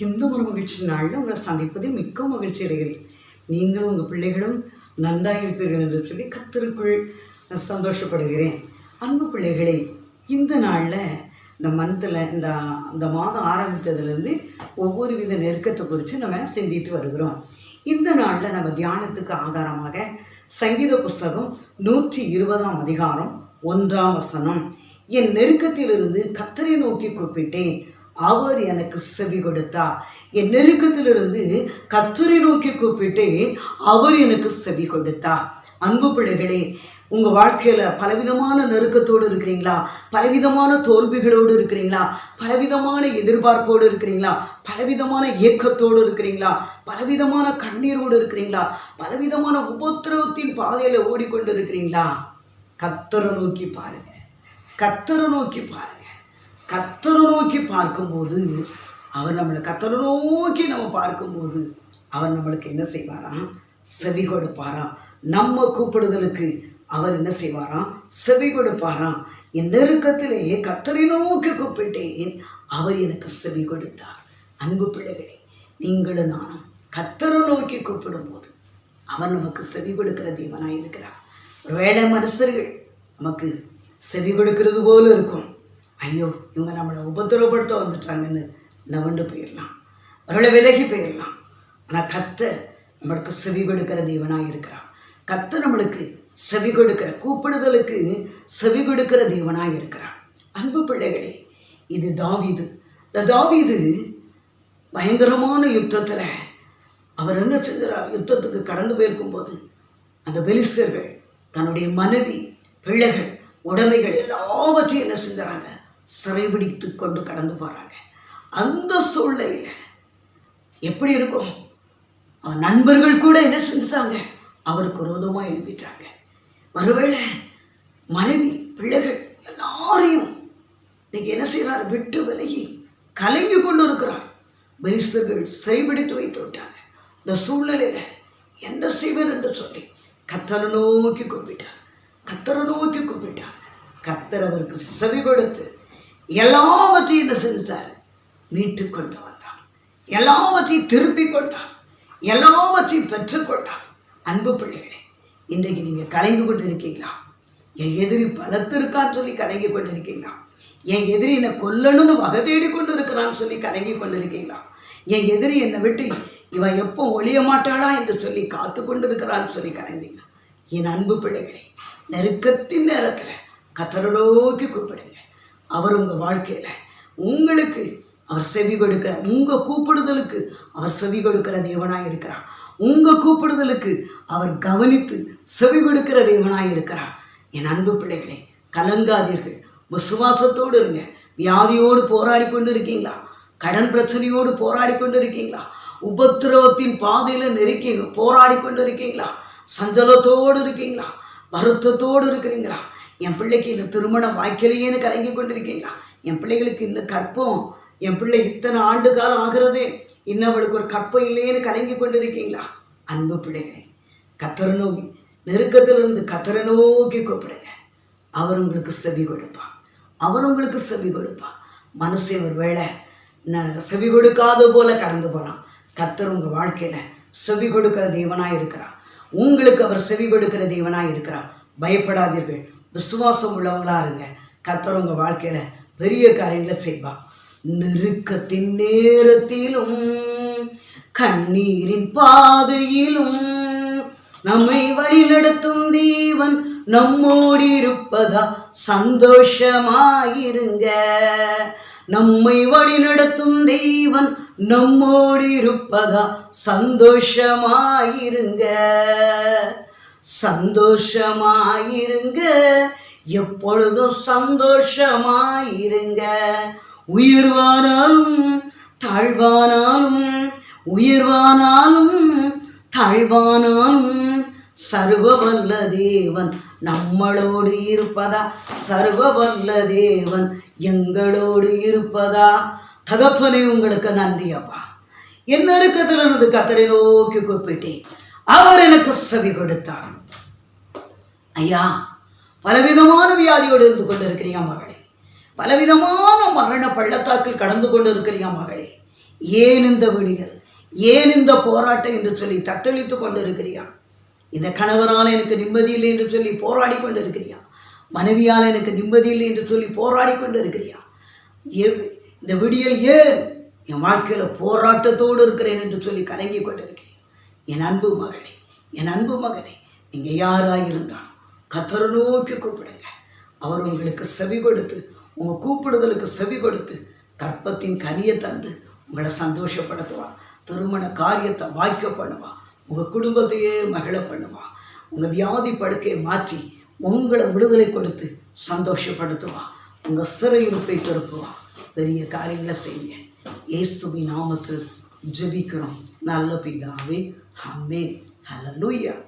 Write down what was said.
மீண்டும் ஒரு மகிழ்ச்சி நாளில் உங்களை சந்திப்பது மிக்க மகிழ்ச்சி அடைகிறேன். நீங்களும் உங்கள் பிள்ளைகளும் நன்றாக இருப்பீர்கள் என்று சொல்லி கத்திற்குள் சந்தோஷப்படுகிறேன். அன்பு பிள்ளைகளே இந்த நாளில் இந்த மந்தில் இந்த இந்த மாதம் ஆரம்பித்ததுலேருந்து ஒவ்வொரு வித நெருக்கத்தை குறித்து நம்ம சிந்தித்து வருகிறோம். இந்த நாளில் நம்ம தியானத்துக்கு ஆதாரமாக சங்கீத புஸ்தகம் நூற்றி இருபதாம் அதிகாரம் ஒன்றாம் வசனம். என் நெருக்கத்திலிருந்து கத்தரை நோக்கி கூப்பிட்டேன். அவர் எனக்கு செவி கொடுத்தார் என் நெருக்கத்திலிருந்து கத்தரை நோக்கி கூப்பிட்டேன் அவர் எனக்கு செவி கொடுத்தார் அன்பு பிள்ளைகளே உங்கள் வாழ்க்கையில் பலவிதமான நெருக்கத்தோடு இருக்கிறீங்களா? பலவிதமான தோல்விகளோடு இருக்கிறீங்களா? பலவிதமான எதிர்பார்ப்போடு இருக்கிறீங்களா? பலவிதமான இயக்கத்தோடு இருக்கிறீங்களா? பலவிதமான கண்ணீரோடு இருக்கிறீங்களா? பலவிதமான உபத்திரவத்தின் பாதையில் ஓடிக்கொண்டு இருக்கிறீங்களா? கத்தரை நோக்கி பாருங்கள் கத்தரை நோக்கி பாருங்கள் கத்தரை நோக்கி பார்க்கும்போது அவர் நம்மளை கத்தரை நோக்கி நம்ம பார்க்கும்போது அவர் நம்மளுக்கு என்ன செய்வாராம்? செவி கொடுப்பாராம். நம்ம கூப்பிடுதலுக்கு அவர் என்ன செய்வாராம்? செவி கொடுப்பாராம். என் நெருக்கத்திலேயே கத்தரை நோக்கி கூப்பிட்டேன் அவர் எனக்கு செவி கொடுத்தார். அன்பு பிள்ளைகளே நீங்களும் நானும் கத்தரை நோக்கி கூப்பிடும்போது அவர் நமக்கு செவி கொடுக்கிற தேவனாக இருக்கிறார் ஒருவேளை மனுஷர்கள் நமக்கு செவி கொடுக்கிறது போல இருக்கும். ஐயோ இவங்க நம்மளை உபத்திரப்படுத்த வந்துட்டாங்கன்னு நவண்டு போயிடலாம். அவர்களை விலகி போயிடலாம். ஆனால் கத்த நம்மளுக்கு செவி கொடுக்கிற தேவனாக இருக்கிறான் கத்த நம்மளுக்கு செவி கொடுக்கிற கூப்பிடுதலுக்கு செவி கொடுக்கிற தேவனாக இருக்கிறான் அன்பு பிள்ளைகளே இது தாவிது. இந்த தாவீது பயங்கரமான யுத்தத்தில் அவர் என்ன செஞ்சார் யுத்தத்துக்கு கடந்து போயிருக்கும்போது அந்த பெலிஸ்தர்கள் தன்னுடைய மனைவி பிள்ளைகள் உடமைகள் எல்லாவற்றையும் என்ன செஞ்சுறாங்க சிறைபிடித்து கொண்டு கடந்து போகிறாங்க அந்த சூழ்நிலையில் எப்படி இருக்கும்? அவன் நண்பர்கள் கூட என்ன செஞ்சுட்டாங்க? அவருக்கு ரோதமாக எழுதிட்டாங்க ஒருவேளை மனைவி பிள்ளைகள் எல்லாரையும் இன்னைக்கு என்ன செய்கிறார் விட்டு விலகி கலங்கி கொண்டு இருக்கிறார். பெலிஸ்தர்கள் சிறைபிடித்து வைத்து விட்டாங்க. இந்த சூழ்நிலையில் என்ன செய்வர் என்று சொல்லி கத்தரை நோக்கி கும்பிட்டார் கத்தரை நோக்கி கும்பிட்டார் கத்தர் அவருக்கு செவி கொடுத்து எல்லாவற்றையும் என்ன செஞ்சிட்டார் மீட்டு கொண்டு வந்தான். எல்லாவற்றையும் திருப்பி கொண்டான். எல்லாவற்றையும் பெற்றுக்கொண்டான் அன்பு பிள்ளைகளே இன்றைக்கு நீங்கள் கலங்கி கொண்டு இருக்கீங்களா என் எதிரி பலத்திருக்கான்னு சொல்லி கலங்கி கொண்டு இருக்கீங்களா என் எதிரி என்னை கொல்லணும்னு வகை தேடி கொண்டு இருக்கிறான்னு சொல்லி கலங்கி கொண்டு இருக்கீங்களா என் எதிரி என்னை விட்டு இவன் எப்போ ஒழிய மாட்டாளா? என்று சொல்லி காத்து கொண்டு இருக்கிறான்னு சொல்லி கலந்தீங்க என் அன்பு பிள்ளைகளே நெருக்கத்தின் நேரத்தில் கத்தரலோக்கி கூப்பிடுங்க. அவர் உங்கள் வாழ்க்கையில். உங்களுக்கு அவர் செவி கொடுக்கிற உங்கள் கூப்பிடுதலுக்கு அவர் செவி கொடுக்கிற தேவனாக இருக்கிறார். உங்கள் கூப்பிடுதலுக்கு அவர் கவனித்து செவி கொடுக்கிற தேவனாக இருக்கிறார். என் அன்பு பிள்ளைகளே கலங்காதீர்கள். விசுவாசத்தோடு இருங்க. வியாதியோடு போராடி கொண்டு இருக்கீங்களா கடன் பிரச்சனையோடு போராடி கொண்டு இருக்கீங்களா உபத்திரவத்தின் பாதையில் நெருக்கி போராடி கொண்டு இருக்கீங்களா சஞ்சலத்தோடு இருக்கீங்களா? வருத்தத்தோடு இருக்கிறீங்களா? என் பிள்ளைக்கு இந்த திருமணம் வாய்க்கலையேன்னு கலங்கி கொண்டு இருக்கீங்களா என் பிள்ளைகளுக்கு இந்த கற்பம் என் பிள்ளை இத்தனை ஆண்டு காலம் ஆகிறதே இன்னும் அவளுக்கு ஒரு கற்பம் இல்லையேன்னு கலங்கி கொண்டு இருக்கீங்களா அன்பு பிள்ளைகளை கத்தரை நோக்கி நெருக்கத்திலிருந்து கத்தரை நோக்கி கூப்பிடுங்க. அவர் உங்களுக்கு செவி கொடுப்பான் அவர் உங்களுக்கு செவி கொடுப்பான் மனசே ஒரு வேளை நான் செவி கொடுக்காத போல கடந்து போகலாம் கத்தர் உங்கள் வாழ்க்கையில் செவி கொடுக்கிற தேவனாக இருக்கிறார். உங்களுக்கு அவர் செவி கொடுக்கிற தேவனாக இருக்கிறார். பயப்படாதீர்கள். விசுவாசம் உள்ளவங்களா இருங்க. கத்தர் உங்கள் வாழ்க்கையில் பெரிய காரியங்களை செய்வான் நெருக்கத்தின் நேரத்திலும் கண்ணீரின் பாதையிலும் நம்மை வழிநடத்தும் தீவன் நம்மோடு இருப்பதா? சந்தோஷமாயிருங்க. நம்மை வழிநடத்தும் தெய்வன் நம்மோடு இருப்பதா? சந்தோஷமாயிருங்க. சந்தோஷமாயிருங்க. எப்பொழுதும் சந்தோஷமாயிருங்க. உயர்வானாலும் தாழ்வானாலும் உயர்வானாலும் தாழ்வானாலும் சர்வவல்ல தேவன் நம்மளோடு இருப்பதா? சர்வவல்ல தேவன் எங்களோடு இருப்பதா? தகப்பனை உங்களுக்கு நன்றியப்பா. என்ன என் கத்தரை நோக்கி கூப்பிட்டேன். அவர் எனக்கு செவி கொடுத்தார். ஐயா பலவிதமான வியாதியோடு இருந்து கொண்டு இருக்கிறியா மகளே? பலவிதமான மரண பள்ளத்தாக்கில் கடந்து கொண்டு இருக்கிறியா மகளே? ஏன் இந்த விடியல்? ஏன் இந்த போராட்டம் என்று சொல்லி தத்தளித்து கொண்டு இருக்கிறியா இந்த கணவரால் எனக்கு நிம்மதி இல்லை என்று சொல்லி போராடி கொண்டு இருக்கிறியா மனைவியால் எனக்கு நிம்மதி இல்லை என்று சொல்லி போராடி கொண்டு இருக்கிறியா இந்த விடியல் ஏன் என் வாழ்க்கையில் போராட்டத்தோடு இருக்கிறேன் என்று சொல்லி கலங்கி கொண்டு இருக்கிறேன் என் அன்பு மகளே என் அன்பு மகனே நீங்கள் யாராக இருந்தாலும் கத்தரை நோக்கி கூப்பிடுங்க. அவர் உங்களுக்கு செவி கொடுத்து உங்கள் கூப்பிடுதலுக்கு செவி கொடுத்து கற்பத்தின் கனியை தந்து உங்களை சந்தோஷப்படுத்துவா. திருமண காரியத்தை வாய்க்க பண்ணுவா. உங்கள் குடும்பத்தையே மகிழ பண்ணுவா. உங்கள் வியாதி படுக்கையை மாற்றி உங்களை விடுதலை கொடுத்து சந்தோஷப்படுத்துவா. உங்கள் சிறையிருப்பை திருப்புவா. பெரிய காரியங்களை செய்யுங்க. இயேசுவின் நாமத்தில் ஜெபிக்கிறோம். நல்ல பிதாவே Amen. Hallelujah.